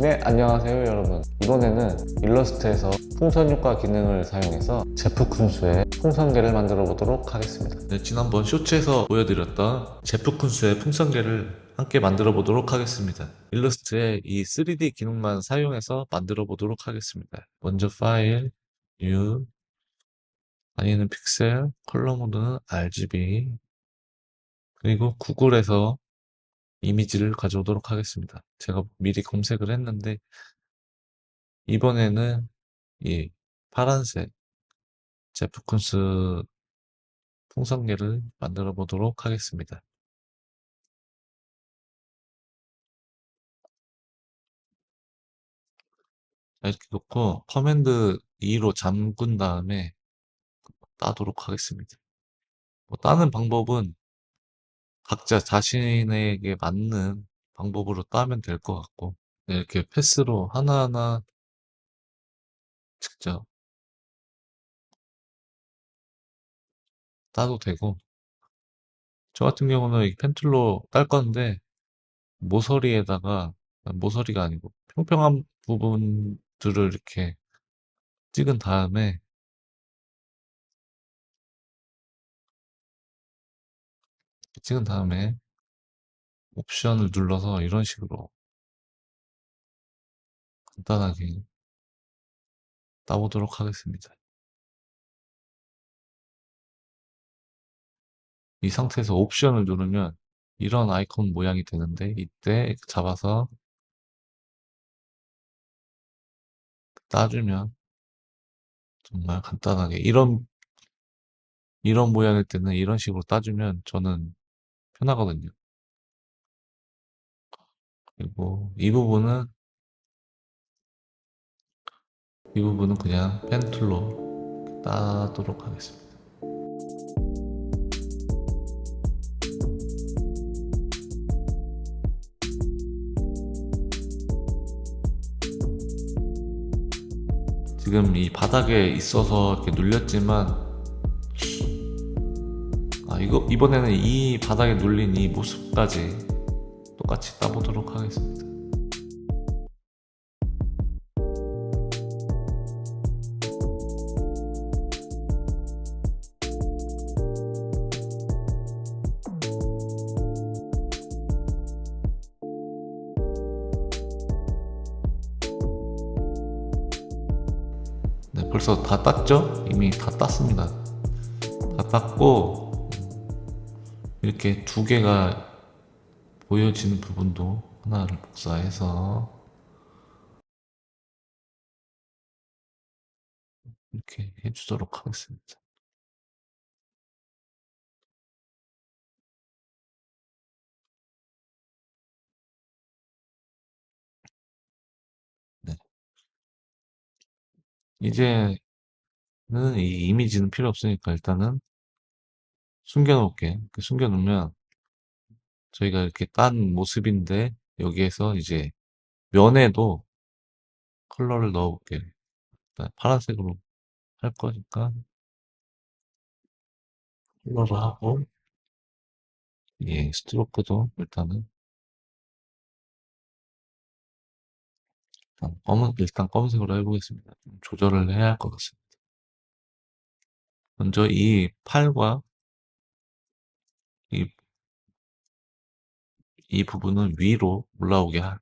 네, 안녕하세요 여러분. 이번에는 일러스트에서 풍선 효과 기능을 사용해서 제프 쿤스의 풍선개를 만들어 보도록 하겠습니다. 네, 지난번 쇼츠에서 보여드렸던 제프 쿤스의 풍선개를 함께 만들어 보도록 하겠습니다. 일러스트에 이 3D 기능만 사용해서 만들어 보도록 하겠습니다. 먼저 파일, 뉴, 아니는 픽셀, 컬러 모드는 RGB, 그리고 구글에서 이미지를 가져오도록 하겠습니다. 제가 미리 검색을 했는데, 이번에는 이 파란색 제프 쿤스 풍선개를 만들어 보도록 하겠습니다. 자, 이렇게 놓고 커맨드 2로 잠근 다음에 따도록 하겠습니다. 뭐 따는 방법은 각자 자신에게 맞는 방법으로 따면 될 것 같고 네, 이렇게 패스로 하나하나 직접 따도 되고. 저 같은 경우는 이 펜툴로 딸 건데 모서리에다가 모서리가 아니고 평평한 부분들을 이렇게 찍은 다음에 찍은 다음에 옵션을 눌러서 이런 식으로 간단하게 따보도록 하겠습니다. 이 상태에서 옵션을 누르면 이런 아이콘 모양이 되는데 이때 잡아서 따주면 정말 간단하게 이런 이런 모양일 때는 이런 식으로 따주면 저는 편하거든요. 그리고 이 부분은 이 부분은 그냥 펜 툴로 따도록 하겠습니다. 지금 이 바닥에 있어서 이렇게 눌렸지만 아 이거 이번에는 이 바닥에 눌린 이 모습까지 똑같이 따보도록 하겠습니다. 네, 벌써 다 땄죠? 이미 다 땄습니다. 다 땄고, 이렇게 두 개가 보여지는 부분도 하나를 복사해서, 이렇게 해주도록 하겠습니다. 네. 이제는 이 이미지는 필요 없으니까 일단은 숨겨놓을게. 숨겨놓으면 저희가 이렇게 딴 모습인데 여기에서 이제 면에도 컬러를 넣어볼게요. 일단 파란색으로 할 거니까 컬러를 하고 예, 스트로크도 일단은 일단 검은 일단 검은색으로 해보겠습니다. 좀 조절을 해야 할 것 같습니다. 먼저 이 팔과 이, 이 부분은 위로 올라오게 하,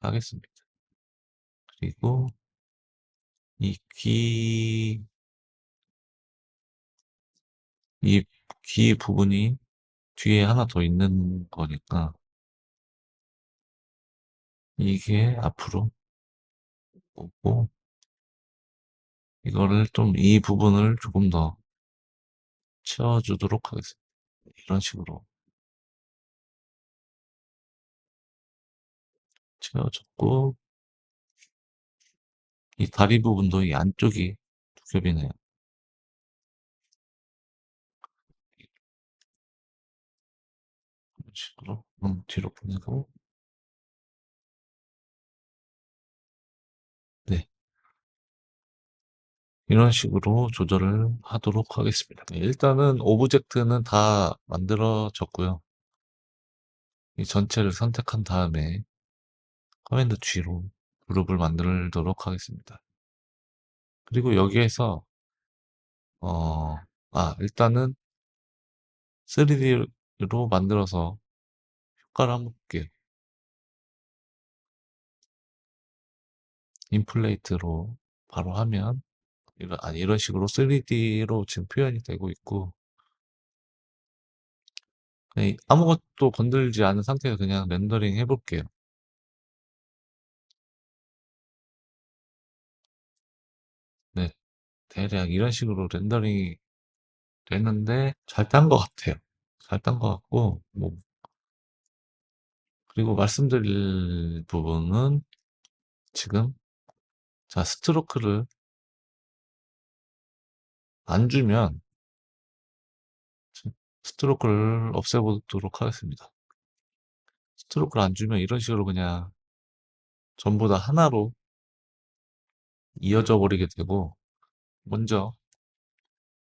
하겠습니다. 그리고 이 귀, 이 귀 부분이 뒤에 하나 더 있는 거니까 이게 앞으로 오고 이거를 좀 이 부분을 조금 더 채워주도록 하겠습니다. 이런 식으로. 채워줬고. 이 다리 부분도 이 안쪽이 두 겹이네요. 이런 식으로 음, 뒤로 보내고 네 이런 식으로 조절을 하도록 하겠습니다. 네, 일단은 오브젝트는 다 만들어졌고요. 이 전체를 선택한 다음에 커맨드 G로 그룹을 만들도록 하겠습니다. 그리고 여기에서 어, 아, 일단은 3D로 만들어서 효과를 한번 볼게요. 인플레이트로 바로 하면 이런, 아니, 이런 식으로 3D로 지금 표현이 되고 있고 그냥 아무것도 건들지 않은 상태에서 그냥 렌더링 해볼게요. 네, 대략 이런 식으로 렌더링이 되는데 잘 딴 것 같아요. 잘 딴 것 같고 뭐 그리고 말씀드릴 부분은 지금 자 스트로크를 안 주면 스트로크를 없애보도록 하겠습니다. 스트로크를 안 주면 이런 식으로 그냥 전부 다 하나로 이어져 버리게 되고 먼저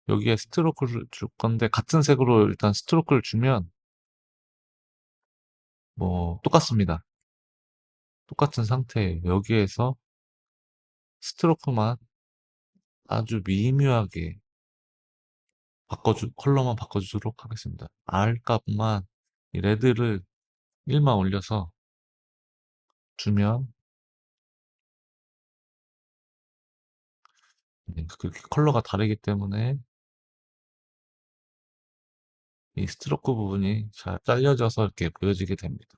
여기에 스트로크를 줄 건데 같은 색으로 일단 스트로크를 주면 뭐 똑같습니다. 똑같은 상태에 여기에서 스트로크만 아주 미묘하게 바꿔주 컬러만 바꿔주도록 하겠습니다. R 값만 이 레드를 1만 올려서 주면 네, 그렇게 컬러가 다르기 때문에 이 스트로크 부분이 잘 잘려져서 이렇게 보여지게 됩니다.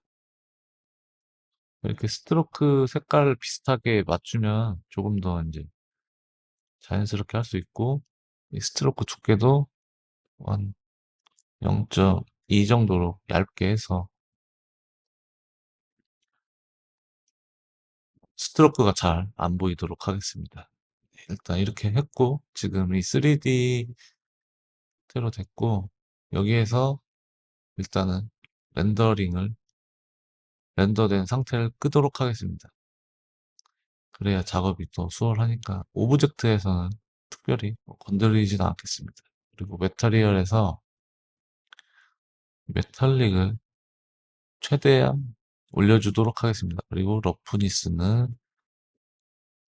이렇게 스트로크 색깔을 비슷하게 맞추면 조금 더 이제 자연스럽게 할 수 있고 이 스트로크 두께도 한 0.2 정도로 얇게 해서 스트로크가 잘 안 보이도록 하겠습니다. 네, 일단 이렇게 했고 지금 이 3D 형태로 됐고 여기에서 일단은 렌더링을 렌더된 상태를 끄도록 하겠습니다. 그래야 작업이 더 수월하니까 오브젝트에서는 특별히 건드리지는 않겠습니다. 그리고 메타리얼에서 메탈릭을 최대한 올려주도록 하겠습니다. 그리고 러프니스는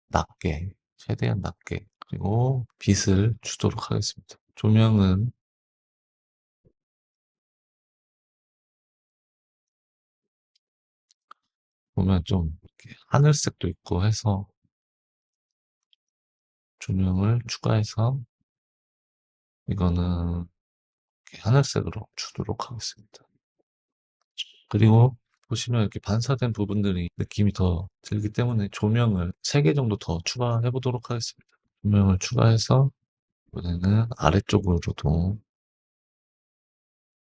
낮게, 최대한 낮게, 그리고 빛을 주도록 하겠습니다. 조명은 보면 좀 이렇게 하늘색도 있고 해서 조명을 추가해서 이거는 하늘색으로 주도록 하겠습니다. 그리고 보시면 이렇게 반사된 부분들이 느낌이 더 들기 때문에 조명을 3개 정도 더 추가해 보도록 하겠습니다. 조명을 추가해서 이번에는 아래쪽으로도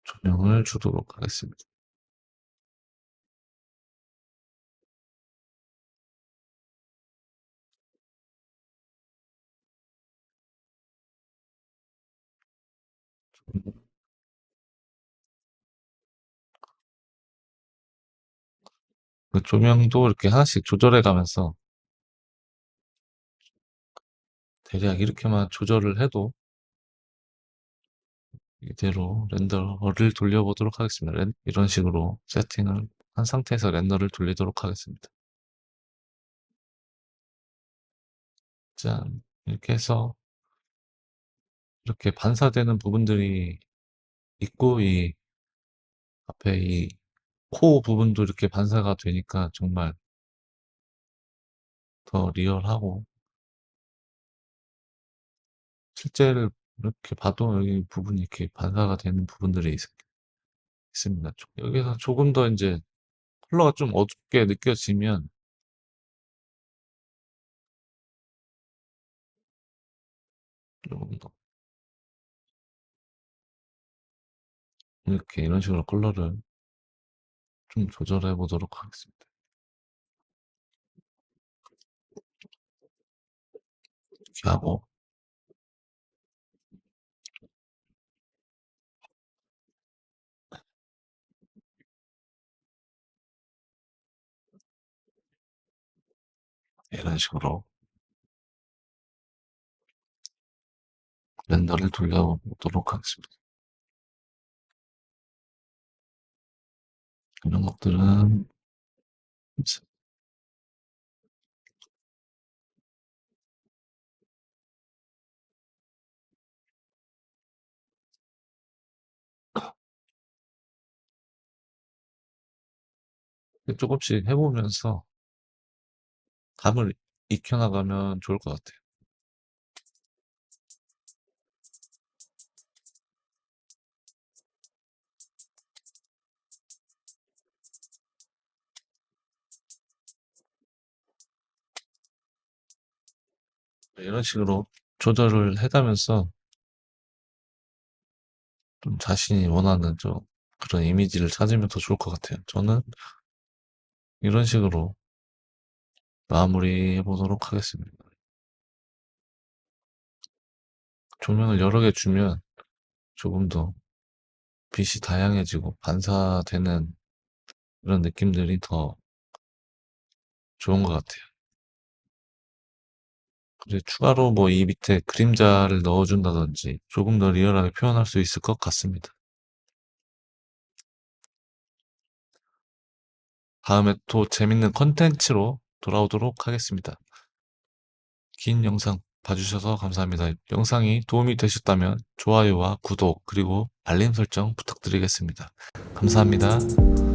조명을 주도록 하겠습니다. 그 조명도 이렇게 하나씩 조절해 가면서 대략 이렇게만 조절을 해도 이대로 렌더를 돌려보도록 하겠습니다. 렌- 이런 식으로 세팅을 한 상태에서 렌더를 돌리도록 하겠습니다. 짠. 이렇게 해서 이렇게 반사되는 부분들이 있고 이 앞에 이 코 부분도 이렇게 반사가 되니까 정말 더 리얼하고 실제를 이렇게 봐도 여기 부분이 이렇게 반사가 되는 부분들이 있, 있습니다. 조- 여기서 조금 더 이제 컬러가 좀 어둡게 느껴지면 조금 더 이렇게 이런 식으로 컬러를 좀 조절해 보도록 하겠습니다. 이렇게 하고 이런 식으로 렌더를 돌려보도록 하겠습니다. 이런 것들은 조금씩 해보면서 감을 익혀나가면 좋을 것 같아요. 이런 식으로 조절을 해가면서 좀 자신이 원하는 좀 그런 이미지를 찾으면 더 좋을 것 같아요. 저는 이런 식으로 마무리해 보도록 하겠습니다. 조명을 여러 개 주면 조금 더 빛이 다양해지고 반사되는 그런 느낌들이 더 좋은 것 같아요. 그리고 추가로 뭐 이 밑에 그림자를 넣어준다든지 조금 더 리얼하게 표현할 수 있을 것 같습니다. 다음에 또 재밌는 컨텐츠로 돌아오도록 하겠습니다. 긴 영상 봐주셔서 감사합니다. 영상이 도움이 되셨다면 좋아요와 구독 그리고 알림 설정 부탁드리겠습니다. 감사합니다.